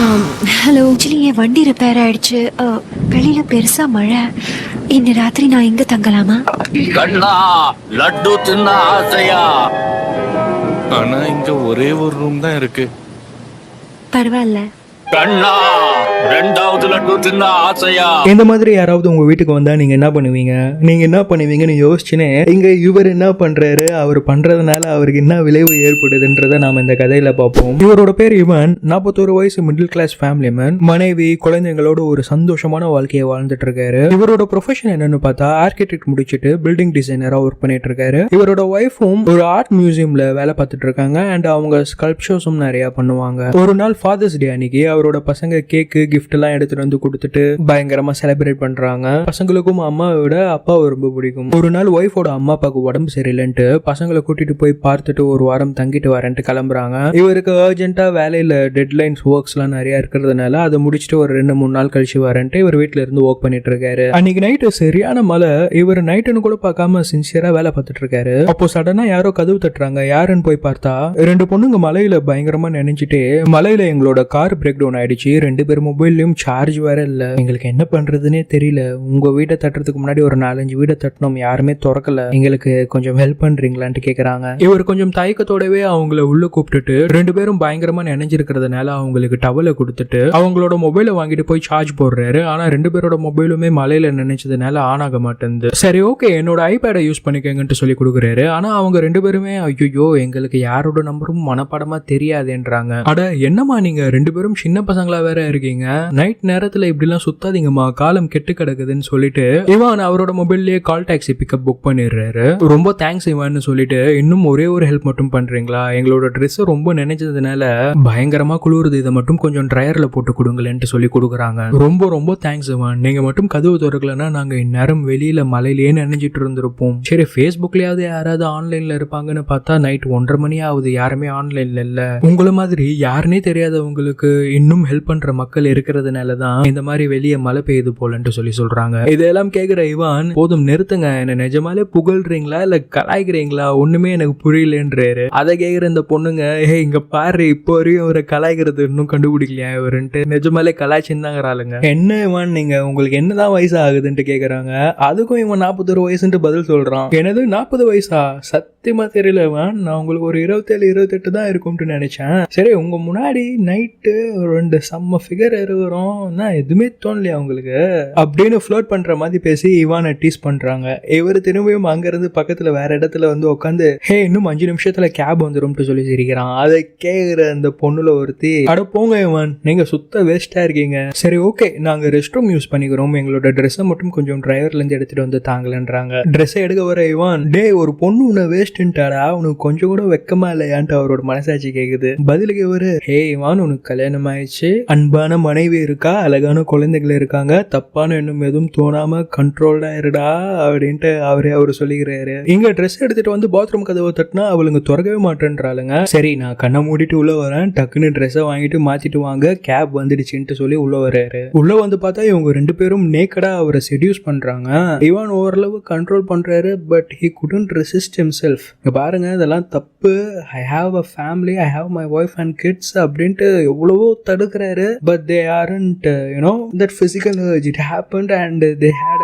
Hello. Actually என் வண்டி repair ஆயிடுச்சு. ஆ, வெளியில பெருசா மழை. இந்த ராத்திரி நான் எங்க தங்கலாமா? கண்ணா லட்டு தின்ன ஆசையா? ஆனா இங்க ஒரே ஒரு ரூம் தான் இருக்கு. பரவாயில்ல. கண்ணா ரெண்டாவது லட்டு தின்ன ஆசையா? இந்த மாதிரி யாராவது உங்க வீட்டுக்கு வந்தா நீங்க என்ன பண்ணுவீங்க? நீங்க என்ன பண்ணுவீங்கன்னு யோசிச்சுனே இங்க இவர் என்ன பண்றாரு அவர் பண்றதுனால அவருக்கு என்ன விளைவு ஏற்படுதுன்றத நாம இந்த கதையில பார்ப்போம். இவரோட பேர் இவன். நாற்பத்தோரு வயசு மிடில் கிளாஸ் ஃபேமிலி மேன் மனைவி குழந்தைங்களோட ஒரு சந்தோஷமான வாழ்க்கையை வாழ்ந்துட்டு இருக்காரு இவரோட ப்ரொஃபஷன் என்னன்னு பார்த்தா ஆர்கிடெக்ட் முடிச்சுட்டு பில்டிங் டிசைனரா ஒர்க் பண்ணிட்டு இருக்காரு இவரோட ஒய்ஃபும் ஒரு ஆர்ட் மியூசியம்ல வேலை பார்த்துட்டு இருக்காங்க அண்ட் அவங்க ஸ்கல்ப்ஷர்ஸும் நிறைய பண்ணுவாங்க. ஒரு நாள் ஃபாதர்ஸ் டே அன்னைக்கு அவரோட பசங்க கேக்கு கிஃப்ட் எல்லாம் எடுத்துட்டு வந்து கொடுத்துட்டு பயங்கரமா செலிப்ரேட் பண்றாங்க. பசங்களுக்கும் அம்மாவை விட அப்பாவை ரொம்ப பிடிக்கும். ஒரு நாள் ஒய்ஃபோட அம்மா அப்பாவுக்கு உடம்பு சரியில்லைன்ட்டு பசங்களை கூட்டிட்டு போய் பார்த்துட்டு ஒரு வாரம் தங்கிட்டு வரேன்ட்டு கிளம்புறாங்க. இவருக்கு அர்ஜென்ட்டா வேலையில டெட்லைன்ஸ் ஒர்க்ஸ் எல்லாம் நிறைய இருக்கிறதுனால அதை முடிச்சுட்டு ஒரு ரெண்டு மூணு நாள் கழிச்சு வரேன்ட்டு இவர் வீட்டுல இருந்து ஒர்க் பண்ணிட்டு இருக்காரு. அன்னைக்கு நைட்டு சரியான மழை. இவர் நைட்டுன்னு கூட பார்க்காம சின்சியரா வேலை பார்த்துட்டு இருக்காரு. அப்போ சடனா யாரோ கதவு தட்டுறாங்க. யாருன்னு போய் பார்த்தா ரெண்டு பொண்ணுங்க மலையில பயங்கரமா நினைச்சிட்டு மலையில எங்களோட கார் பிரேக் டவுன் ஆயிடுச்சு. ரெண்டு பேர் மொபைல்லையும் சார்ஜ் வேற இல்ல. எங்களுக்கு என்ன பண்றதுன்னே தெரியல. உங்க வீட்டை தட்டுறதுக்கு முன்னாடி ஒரு நாலஞ்சு வீடை தட்டினோம் யாருமே திறக்கல. எங்களுக்கு கொஞ்சம் ஹெல்ப் பண்றீங்களான்ட்டு கேக்குறாங்க. இவர் கொஞ்சம் தயக்கத்தோடவே அவங்கள உள்ள கூப்பிட்டுட்டு ரெண்டு பேரும் பயங்கரமா நினைஞ்சிருக்கிறதுனால அவங்களுக்கு டவலை கொடுத்துட்டு அவங்களோட மொபைலை வாங்கிட்டு போய் சார்ஜ் போடுறாரு. ஆனா ரெண்டு பேரோட மொபைலுமே மலையில நினைச்சதுனால ஆன் ஆக மாட்டேங்குது. சரி ஓகே என்னோட ஐபேடை யூஸ் பண்ணிக்கங்கன்ட்டு சொல்லி கொடுக்குறாரு. ஆனா அவங்க ரெண்டு பேருமே ஐயோ எங்களுக்கு யாரோட நம்பரும் மனப்பாடமா தெரியாதுன்றாங்க. அட என்னம்மா நீங்க? ரெண்டு பேரும் சின்ன பசங்களா வேற இருக்கீங்க? நைட் நேரத்துல இப்படிலாம் சுத்தாதீங்கம்மா. காலம் கெட்டு கிடக்குதுன்னு சொல்லிட்டு இவன் அவரோட மொபைல்லயே கால் டாக்ஸி பிக்கப் புக் பண்ணிடுறாரு. ரொம்ப தேங்க்ஸ் இவான்னு சொல்லிட்டு இன்னும் ஒரே ஒரு ஹெல்ப் மட்டும் பண்றீங்களா? எங்களோட ட்ரெஸ் ரொம்ப நினைச்சதுனால பயங்கரமா குளிருது. இதை மட்டும் கொஞ்சம் ட்ரையர்ல போட்டு கொடுங்களேன்ட்டு சொல்லி கொடுக்குறாங்க. ரொம்ப ரொம்ப தேங்க்ஸ் இவான். நீங்க மட்டும் கதவு திறக்கலன்னா நாங்க இந்நேரம் வெளியில மலையிலேயே நினைஞ்சிட்டு இருந்திருப்போம். சரி ஃபேஸ்புக்லயாவது யாராவது ஆன்லைன்ல இருப்பாங்கன்னு பார்த்தா நைட் ஒன்றரை மணி ஆகுது. யாருமே ஆன்லைன்ல இல்ல. உங்களை மாதிரி யாருனே தெரியாதவங்களுக்கு இன்னும் ஹெல்ப் பண்ற மக்கள் இருக்கிறதுனால தான் இந்த மாதிரி வெளியே மழை பெய்யுது போலன்ட்டு சொல்லி சொல்றாங்க. இதெல்லாம் கேட்குற இவான் போதும் நிறுத்துங்க. என்ன நிஜமாலே புகழ்றீங்களா? இல்ல கலாய்க்கிறீங்களா? ஒண்ணுமே எனக்கு புரியலன்றாரு. அதை கேட்குற இந்த பொண்ணுங்க ஏ இங்க பாரு இப்போ வரையும் இவரை கலாய்க்கிறது இன்னும் கண்டுபிடிக்கலையா இவருன்ட்டு? நிஜமாலே கலாய்ச்சிருந்தாங்கிறாளுங்க என்ன இவன் நீங்க? உங்களுக்கு என்னதான் வயசு ஆகுதுன்ட்டு கேட்குறாங்க அதுக்கும் இவன் நாற்பத்தொரு வயசுன்ட்டு பதில் சொல்றான். எனது நாற்பது வயசா? சத்தியமா தெரியல இவன். நான் உங்களுக்கு ஒரு இருபத்தேழு இருபத்தெட்டு தான் இருக்கும்ட்டு நினைச்சேன். சரி உங்க முன்னாடி நைட்டு ரெண்டு செம்ம ஃபிகர் இருக்கிறோம் நான் எதுவுமே தோணலையா உங்களுக்கு அப்படின்னு ஃப்ளோட் பண்ற மாதிரி பேசி இவானை டீஸ் பண்றாங்க. இவர் திரும்பியும் அங்கிருந்து பக்கத்துல வேற இடத்துல வந்து உட்காந்து ஹே இன்னும் அஞ்சு நிமிஷத்துல கேப் வந்துரும்ட்டு சொல்லி சிரிக்கிறான். அதை கேக்குற அந்த பொண்ணுல ஒருத்தி அட போங்க இவன் நீங்க சுத்த வேஸ்டா இருக்கீங்க. சரி ஓகே நாங்க ரெஸ்ட் ரூம் யூஸ் பண்ணிக்கிறோம். எங்களோட ட்ரெஸ்ஸை மட்டும் கொஞ்சம் டிரைவர்ல இருந்து எடுத்துட்டு வந்து தாங்கலன்றாங்க. ட்ரெஸ்ஸை எடுக்க வர இவான் டே ஒரு பொண்ணு உன்னை வேஸ்ட்டுன்ட்டாடா உனக்கு கொஞ்சம் கூட வெக்கமா இல்லையான்ட்டு அவரோட மனசாட்சி கேக்குது. பதிலுக்கு இவரு ஹே இவான் உனக்கு கல்யாணம் ஆயிடுச்சு. அன்பான மனைவி இருக்கா? அழகான குழந்தைகள் இருக்காங்க. தப்பான எண்ணம் எதுவும் தோணாம கண்ட்ரோல்டா இருடா அப்படின்ட்டு அவரே அவர் சொல்லிக்கிறாரு. இங்க ட்ரெஸ் எடுத்துட்டு வந்து பாத்ரூம் கதவை தட்டினா அவளுங்க திறக்கவே மாட்டேன்றாளுங்க. சரி நான் கண்ணை மூடிட்டு உள்ள வரேன். டக்குன்னு ட்ரெஸ்ஸை வாங்கிட்டு மாத்திட்டு வாங்க. கேப் வந்துடுச்சுன்ட்டு சொல்லி உள்ள வர்றாரு. உள்ள வந்து பார்த்தா இவங்க ரெண்டு பேரும் நேக்கடா அவரை செடியூஸ் பண்றாங்க. இவன் ஓரளவு கண்ட்ரோல் பண்றாரு but he couldn't resist himself. இங்க பாருங்க இதெல்லாம் தப்பு. I have a family I have my wife and kids அப்படின்ட்டு எவ்வளவோ தடுக்கிறாரு but they aren't you know that physical it happened and they had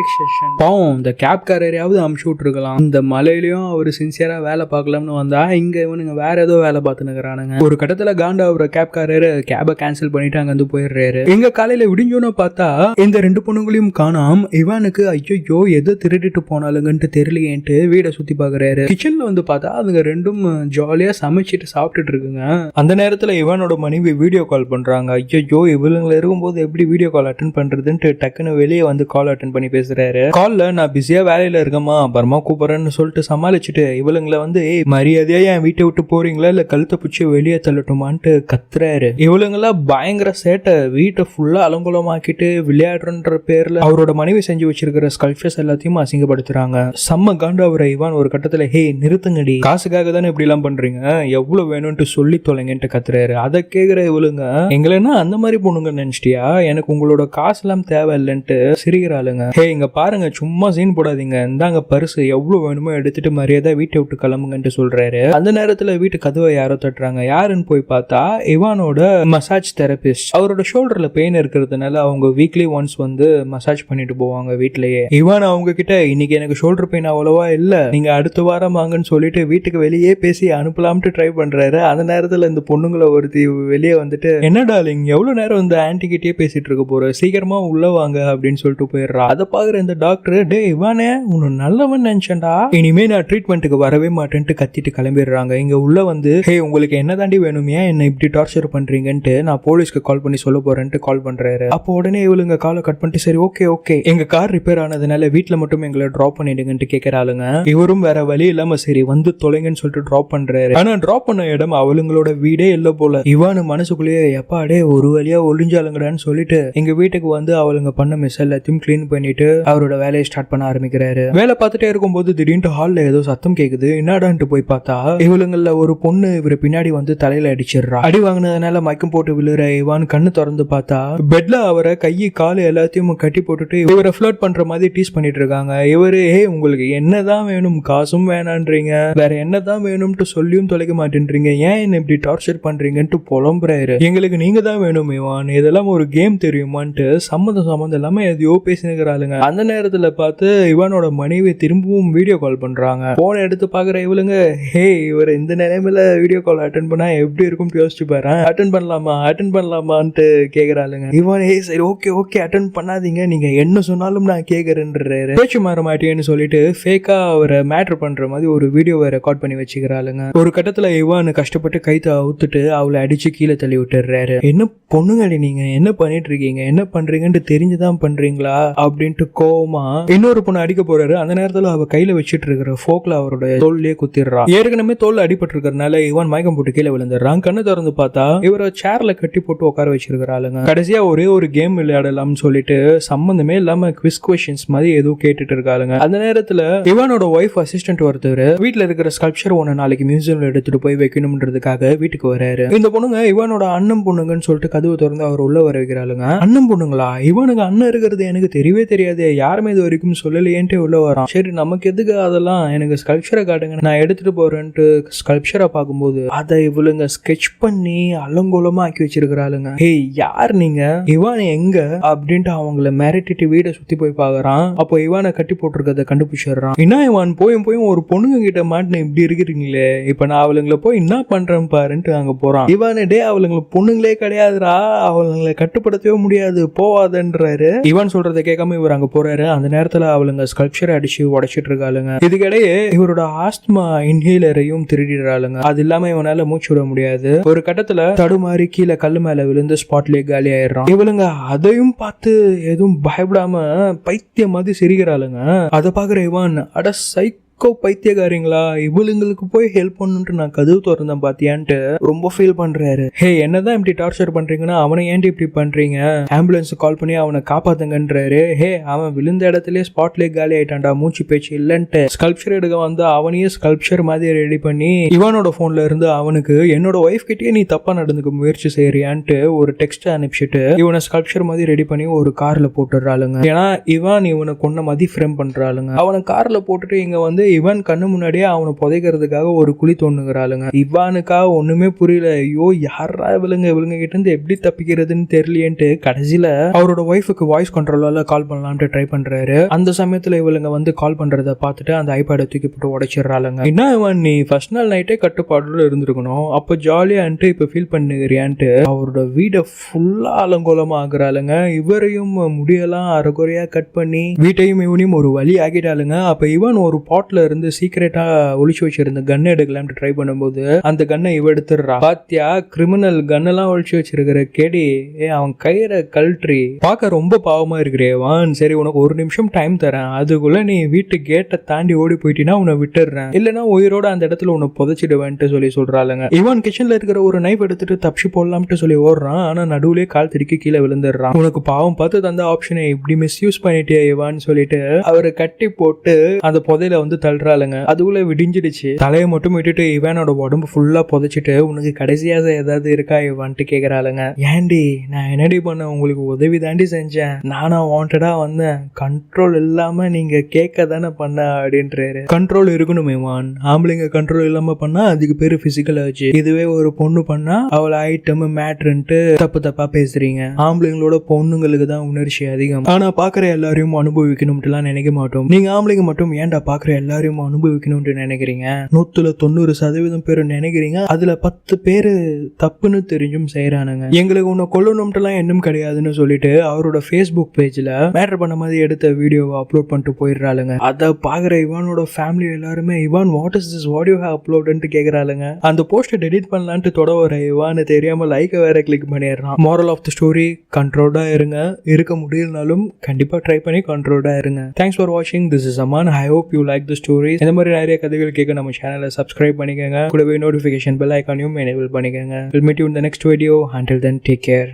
a session பாவம் இந்த கேப் காரரையாவது அமுச்சு விட்டுருக்கலாம். இந்த மலையிலயும் அவர் சின்சியரா வேலை பார்க்கலாம்னு வந்தா இங்க இவனுங்க வேற ஏதோ வேலை பார்த்துனுக்குறானுங்க ஒரு கட்டத்துல காண்டா அவர் கேப் காரரு கேபை கேன்சல் பண்ணிட்டு அங்க வந்து போயிடுறாரு. எங்க காலையில விடிஞ்சோன்னு பார்த்தா இந்த ரெண்டு பொண்ணுங்களையும் காணாம் இவனுக்கு ஐயோ எதை திருடிட்டு போனாலுங்கன்ட்டு தெரியலையேன்ட்டு வீடை சுத்தி பாக்குறாரு கிச்சன்ல வந்து பார்த்தா அதுங்க ரெண்டும் ஜாலியா சமைச்சிட்டு சாப்பிட்டுட்டு இருக்குங்க. அந்த நேரத்துல இவனோட மனைவி வீடியோ கால் பண்றாங்க. ஐயோ இவளுங்க இருக்கும்போது எப்படி வீடியோ கால் அட்டன் பண்றதுன்ட்டு டக்குன்னு வெளியே வந்து கால் அட்டன் பண்ணி பேசுறாரு. கால்ல நான் பிஸியா வேலையில இருக்கமா அப்புறமா கூப்பிடுறேன்னு சொல்லிட்டு சமாளிச்சுட்டு இவளுங்களை வந்து மரியாதையா என் வீட்டை விட்டு போறீங்களா? இல்ல கழுத்தை பிடிச்சி வெளியே தள்ளட்டுமான்ட்டு கத்துறாரு. இவளுங்களா பயங்கர சேட்டை. வீட்டை ஃபுல்லா அலங்கோலமாக்கிட்டு விளையாடுறன்ற பேர்ல அவரோட மனைவி செஞ்சு வச்சிருக்கிற ஸ்கல்ப்சர்ஸ் எல்லாத்தையும் அசிங்கப்படுத்துறாங்க. செம்ம காண்டு அவரை இவான் ஒரு கட்டத்துல ஹே நிறுத்துங்கடி. காசுக்காக தானே இப்படி எல்லாம் பண்றீங்க? எவ்வளவு வேணும்ட்டு சொல்லி தொலைங்கன்ட்டு கத்துறாரு. அதை கேக்குற இவளுங்க எங்களன்னா அந்த மாதிரி பொண்ணுங்க நினைச்சிட்டியா? எனக்கு உங்களோட காசு எல்லாம் தேவை இல்லைன்ட்டு சிரிக்கிறாளுங்க ஹே இங்க பாருங்க சும்மா சீன் போடாதீங்க. இந்தாங்க பரிசு எவ்வளவு வேணுமோ எடுத்துட்டு மரியாதை வீட்டை விட்டு கிளம்புங்கன்ட்டு சொல்றாரு. அந்த நேரத்துல வீட்டு கதவை யாரோ தட்டுறாங்க. யாருன்னு போய் பார்த்தா இவானோட மசாஜ் தெரபிஸ்ட் அவரோட ஷோல்டர்ல பெயின் இருக்கிறதுனால அவங்க வீக்லி ஒன்ஸ் வந்து மசாஜ் பண்ணிட்டு போவாங்க வீட்லயே. இவான் அவங்க கிட்ட இன்னைக்கு எனக்கு ஷோல்டர் பெயின் அவ்வளவா இல்ல. நீங்க அடுத்த வாரம் வாங்கன்னு சொல்லிட்டு வீட்டுக்கு வெளியே பேசி அனுப்பலாம்ட்டு ட்ரை பண்றாரு. அந்த நேரத்துல இந்த பொண்ணுங்களை ஒருத்தி வெளியே வந்துட்டு என்ன டாலிங் எவ்வளவு நேரம் இந்த ஆன்டி கிட்டே பேசிட்டு இருக்க போற? சீக்கிரமா உள்ள வாங்க அப்படின்னு சொல்லிட்டு போயிடுறா. அதை பாக்குற இந்த டாக்டர் டே இவானே உன்னை நல்லவன் நினைச்சேன்டா. இனிமே நான் ட்ரீட்மெண்ட்டுக்கு வரவே மாட்டேன்ட்டு கத்திட்டு கிளம்பிடுறாங்க. இங்க உள்ள வந்து ஹே உங்களுக்கு என்ன தாண்டி வேணுமே? என்னை என்ன இப்படி டார்ச்சர் பண்றீங்கன்ட்டு நான் போலீஸ்க்கு கால் பண்ணி சொல்ல போறேன்ட்டு கால் பண்றாரு. அப்போ உடனே இவளுங்க காலை கட் பண்ணிட்டு சரி ஓகே ஓகே எங்க கார் ரிப்பேர் ஆனதுனால வீட்டில் மட்டும் எங்களை டிராப் பண்ணிடுங்கன்ட்டு கேக்குறாளுங்க இவரும் வேற வழி இல்லாம சரி வந்து தொலைங்கன்னு சொல்லிட்டு டிராப் பண்றாரு. ஆனா டிராப் பண்ண இடம் அவளுங்களோட வீடே இல்லை போல. இவானு மனசுக்குள்ளேயே எப்பாடே ஒரு வழியா ஒளிஞ்சாலுங்கடான்னு சொல்லிட்டு எங்க வீட்டுக்கு வந்து அவளுங்க பண்ண மிஸ் எல்லாத்தையும் க்ளீன் பண்ணிட்டு அவரோட வேலையை ஸ்டார்ட் பண்ண ஆரம்பிக்கிறாரு. வேலை பார்த்துட்டே இருக்கும்போது திடீர்னு ஹால்ல ஏதோ சத்தம் கேக்குது. என்னடான்ட்டு போய் பார்த்தா இவளுங்கள ஒரு பொண்ணு இவரு பின்னாடி வந்து தலையில அடிச்சிடுறா. அடி வாங்கினதுனால மயக்கம் போட்டு விழுற இவான் கண்ணு திறந்து பார்த்தா பெட்ல அவரை கையை காலு எல்லாத்தையும் கட்டி போட்டுட்டு இவரை ஃபிளோட் பண்ற மாதிரி டீஸ் பண்ணிட்டு இருக்காங்க. இவரு ஏ உங்களுக்கு என்னதான் வேணும்? காசும் வேணான்றீங்க. வேற என்னதான் வேணும்ட்டு சொல்லியும் தொலைக்க மாட்டேன்றீங்க. ஏன் என்ன இப்படி டார்ச்சர் பண்றீங்கன்ட்டு புலம்புறாரு. எங்களுக்கு நீங்க தான் வேணும் இவான். இதெல்லாம் ஒரு கேம் தெரியுமான்ட்டு சம்மந்தம் சம்மந்தம் இல்லாம எதையோ பேசினுக்கிறாளுங்க. அந்த நேரத்துல பார்த்து இவனோட மனைவி திரும்பவும் வீடியோ கால் பண்றாங்க. போன் எடுத்து பாக்குற இவளுங்க ஹே இவர் இந்த நிலைமையில வீடியோ கால் அட்டன் பண்ணா எப்படி இருக்கும்னு யோசிச்சு பாரு அட்டன் பண்ணலாமா அட்டன் பண்ணலாமான்ட்டு கேக்குறாளுங்க. இவன் ஏய் சரி ஓகே ஓகே அட்டன் பண்ணாதீங்க. நீங்க என்ன சொன்னாலும் நான் கேக்குறேன்றாரு. பேச்சு மாற மாட்டேன்னு சொல்லிட்டு ஃபேக்கா அவரை மேட்ரு பண்ற மாதிரி ஒரு வீடியோவை ரெக்கார்ட் பண்ணி வச்சுக்கிறாளுங்க. ஒரு கட்டத்துல இவன் கஷ்டப்பட்டு கைத்தை அவுத்துட்டு அவளை அடிச்சு கீழே தள்ளி விட்டுறாரு. என்ன பொண்ணுங்களே நீங்க? என்ன பண்ணிட்டு இருக்கீங்க? என்ன பண்றீங்கன்னு தெரிஞ்சுதான் பண்றீங்களா? அப்படின்ட்டு கோவமா இன்னொரு பொண்ணு அடிக்க போறாரு. அந்த நேரத்துல அவ கையில வச்சிட்டு இருக்கிற போக்ல அவரோட தோல்லையே குத்திடுறான் ஏற்கனவே தோல் அடிபட்டு இருக்கறனால இவன் மயக்கம் போட்டு கீழே விழுந்துடுறான். கண்ணு திறந்து பார்த்தா இவரை சேர்ல கட்டி போட்டு உட்கார வச்சிருக்கிறாளுங்க கடைசியா ஒரே ஒரு கேம் விளையாடலாம்னு சொல்லிட்டு சம்பந்தமே இல்லாம குவிஸ் கொஷின்ஸ் மாதிரி ஏதோ கேட்டுட்டு இருக்காளுங்க. அந்த நேரத்துல இவனோட ஒய்ஃப் அசிஸ்டன்ட் ஒருத்தர் வீட்ல இருக்கிற ஸ்கல்ப்சர் ஒன்னு நாளைக்கு மியூசியம்ல எடுத்துட்டு போய் வைக்கணும்ன்றதுக்காக வீட்டுக்கு வராரு. இந்த பொண்ணுங்க இவனோட அண்ணன் பொண்ணுங்கன்னு சொல்லிட்டு கதவு திறந்து அவர் உள்ள வர வைக்கிறாளுங்க அண்ணன் பொண்ணுங்களா? இவனுக்கு அண்ணன் இருக்கிறது எனக்கு தெரியவே தெரியாது. யாருமே இது வரைக்கும் சொல்லலையேன்ட்டு உள்ள வரான். சரி நமக்கு எதுக்கு அதெல்லாம்? எனக்கு ஸ்கல்ப்சரை காட்டுங்க. நான் எடுத்துட்டு போறேன்ட்டு ஸ்கல்ப்சரை பார்க்கும்போது அதை இவளுங்க ஸ்கெட்ச் பண்ணி அலங்கோலமா ஆக்கி வச்சிருக்கிறாளுங்க. ஹே யார் நீங்க? இவான் எங்க? அப்படின்ட்டு அவங்கள மிரட்டிட்டு வீடை சுத்தி போய் பாக்குறான். அப்போ இவானை கட்டி போட்டிருக்கத கண்டுபிடிச்சிடுறான். என்ன இவான்? போயும் போயும் ஒரு பொண்ணுங்க கிட்ட மாட்டின இப்படி இருக்கிறீங்களே? இப்ப நான் அவளுங்கள போய் என்ன பண்றேன் பாருன்ட்டு அங்க போறான். இவானே டே அவளுங்களை பொண்ணுங்களே கிடையாதுடா. அவளுங்களை கட்டுப்படுத்தவே முடியாது. போவாதன்றாரு. இவான் சொல்றதை கேட்காம இவர் அங்க போறாரு. அந்த நேரத்துல அவளுங்க ஸ்கல்ப்சர் அடிச்சு உடைச்சிட்டு இருக்காளுங்க. இதுக்கிடையே இவரோட ஆஸ்துமா இன்ஹேலரையும் திருடிடுறாளுங்க. அது இல்லாம இவனால மூச்சு விட முடியாது. ஒரு கட்டத்துல தடுமாறி கீழே கல்லு மேல விழுந்து ஸ்பாட்லயே காலி ஆயிடுறான். இவளுங்க அதையும் பார்த்து எதுவும் பயப்படாம பைத்தியம் மாதிரி சிரிக்கிறாளுங்க. அதை பாக்குற இவான் அட சைக்கோ பைத்தியக்காரிங்களா? இவளுங்களுக்கு போய் ஹெல்ப் பண்ணுன்ட்டு நான் கதவு திறந்தேன் பாத்தியான்ட்டு. ரொம்ப ஃபீல் பண்றாரு. ஹே என்னதான் இப்படி டார்ச்சர் பண்றீங்கன்னா அவனை ஏன்டி இப்படி பண்றீங்க? ஆம்புலன்ஸ் கால் பண்ணி அவனை காப்பாத்துங்கன்றாரு. ஹே அவன் விழுந்த இடத்துலயே ஸ்பாட்லயே காலி ஆயிட்டான்டா மூச்சு பேச்சு இல்லைன்ட்டு. ஸ்கல்ப்சர் எடுக்க வந்து அவனையே ஸ்கல்ப்சர் மாதிரி ரெடி பண்ணி இவனோட போன்ல இருந்து அவனுக்கு என்னோட ஒய்ஃப் கிட்டேயே நீ தப்பா நடந்துக்க முயற்சி செய்யறியான்ட்டு ஒரு டெக்ஸ்ட் அனுப்பிச்சிட்டு இவனை ஸ்கல்ப்சர் மாதிரி ரெடி பண்ணி ஒரு கார்ல போட்டுடுறாளுங்க. ஏன்னா இவன் இவனை கொன்ன மாதிரி ஃப்ரேம் பண்றாளுங்க. அவனை கார்ல போட்டுட்டு இங்க வந்து இவன் கண்ணு முன்னாடியே அவனை புதைக்கிறதுக்காக ஒரு குழி தோணுங்கிறாளுங்க இவானுக்காக ஒண்ணுமே புரியல. ஐயோ யாரா இவளுங்க? இவளுங்க கிட்ட இருந்து எப்படி தப்பிக்கிறதுன்னு தெரியலேன்ட்டு கடைசியில அவரோட ஒய்ஃபுக்கு வாய்ஸ் கண்ட்ரோலால கால் பண்ணலாம்னு ட்ரை பண்றாரு. அந்த சமயத்துல இவளுங்க வந்து கால் பண்றத பார்த்துட்டு அந்த ஐபேடை தூக்கி போட்டு உடைச்சிடுறாளுங்க. என்ன இவன்? நீ ஃபர்ஸ்ட் நாள் நைட்டே கட்டுப்பாடுல இருந்திருக்கணும். அப்ப ஜாலியான்ட்டு இப்ப ஃபீல் பண்ணுகிறியான்ட்டு அவரோட வீடை ஃபுல்லா அலங்கோலமா ஆகுறாளுங்க இவரையும் முடியெல்லாம் அரைகுறையா கட் பண்ணி வீட்டையும் இவனையும் ஒரு வழி ஆக்கிட்டாளுங்க. அப்ப இவன் ஒரு பாட்ல இருந்து சீக்கிரட்டா ஒழிச்சு வச்சிருந்த கன் எடுக்கலாம்னு ட்ரை பண்ணும்போது அந்த கன்னை இவ எடுத்துடுறா. பாத்தியா கிரிமினல் கன்னெல்லாம் ஒழிச்சு வச்சிருக்கிற கேடி ஏ அவன் கயிறை கல்ட்ரி பார்க்க ரொம்ப பாவமா இருக்கிறேவான் சரி உனக்கு ஒரு நிமிஷம் டைம் தரேன். அதுக்குள்ள நீ வீட்டு கேட்டை தாண்டி ஓடி போயிட்டீங்கன்னா உன்னை விட்டுடுறேன். இல்லைன்னா உயிரோட அந்த இடத்துல உன்னை புதைச்சிடுவேன்ட்டு சொல்லி சொல்றாளுங்க. இவன் கிச்சன்ல இருக்கிற ஒரு நைஃப் எடுத்துட்டு தப்பிச்சு போடலாம்ட்டு சொல்லி ஓடுறான். ஆனா நடுவுலே கால் திருக்கி கீழே விழுந்துடுறான். உனக்கு பாவம் பார்த்து தந்த ஆப்ஷனை இப்படி மிஸ்யூஸ் பண்ணிட்டே இவான்னு சொல்லிட்டு அவரை கட்டி போட்டு அந்த புதையில வந்து தள்ளுறாளுங்க. அதுக்குள்ள விடிஞ்சிடுச்சு. தலையை மட்டும் விட்டுட்டு இவனோட உடம்பு ஃபுல்லா புதைச்சிட்டு உனக்கு கடைசியாக ஏதாவது இருக்கா இவான்ட்டு? கேக்குறாளுங்க. ஏண்டி நான் என்னடி பண்ண? உங்களுக்கு உதவி தாண்டி செஞ்சேன். நானா வாண்டடா வந்தேன். கண்ட்ரோல் இல்லாம நீங்க கேட்க தானே பண்ண? அப்படின்றாரு. கண்ட்ரோல் இருக்கணும் இவான் ஆம்பளைங்க கண்ட்ரோல் இல்லாம பண்ணா அதுக்கு பேரு பிசிக்கல் ஆச்சு இதுவே ஒரு பொண்ணு பண்ணா அவளை ஐட்டம் மேட்ருன்ட்டு தப்பு தப்பா பேசுறீங்க. ஆம்பளைங்களோட பொண்ணுங்களுக்கு தான் உணர்ச்சி அதிகம். ஆனா பாக்குற எல்லாரையும் அனுபவிக்கணும்ட்டுலாம் நினைக்க மாட்டோம். நீங்க ஆம்பளைங்க மட்டும் ஏன்டா பாக்குற எல்லாரையும் அனுபவிக்கணும்னு நினைக்கிறீங்க? நூத்துல தொண்ணூறு சதவீதம் பேர் நினைக்கிறீங்க? அதுல பத்து பேரு தப்புன்னு தெரிஞ்சும் செய்யறானுங்க எங்களுக்கு உன்னை கொல்லணும்ட்டுலாம் எண்ணம் கிடையாதுன்னு சொல்லிட்டு அவரோட ஃபேஸ்புக் பேஜ்ல மேட்டர் பண்ண மாதிரி எடுத்த வீடியோவை அப்லோட் பண்ணிட்டு போயிடுறாளுங்க. அதை பாக்குற இவானோட ஃபேமிலி எல்லாருமே Ivan what is this what you have அப்லோடுன்ட்டு கேக்குறாளுங்க. அந்த போஸ்ட்டை டெலிட் பண்ணலான்ட்டு தொட வர இவான்னு தெரியாம லைக்கை வேற கிளிக் பண்ணிடுறான். மாரல் ஆஃப் த ஸ்டோரி கண்ட்ரோல்டா இருங்க. இருக்க முடியலனாலும் கண்டிப்பா ட்ரை பண்ணி கண்ட்ரோல்டா இருங்க. தேங்க்ஸ் ஃபார் வாட்சிங் this is Aman I hope you like the story இந்த மாதிரி நிறைய கதைகள் கேட்க நம்ம சேனலை சப்ஸ்கிரைப் பண்ணிக்கோங்க. கூடவே நோட்டிஃபிகேஷன் பெல் ஐக்கானையும் எனேபிள் பண்ணிக்கோங்க. வில் மீட் யூ இந்த next video until then take care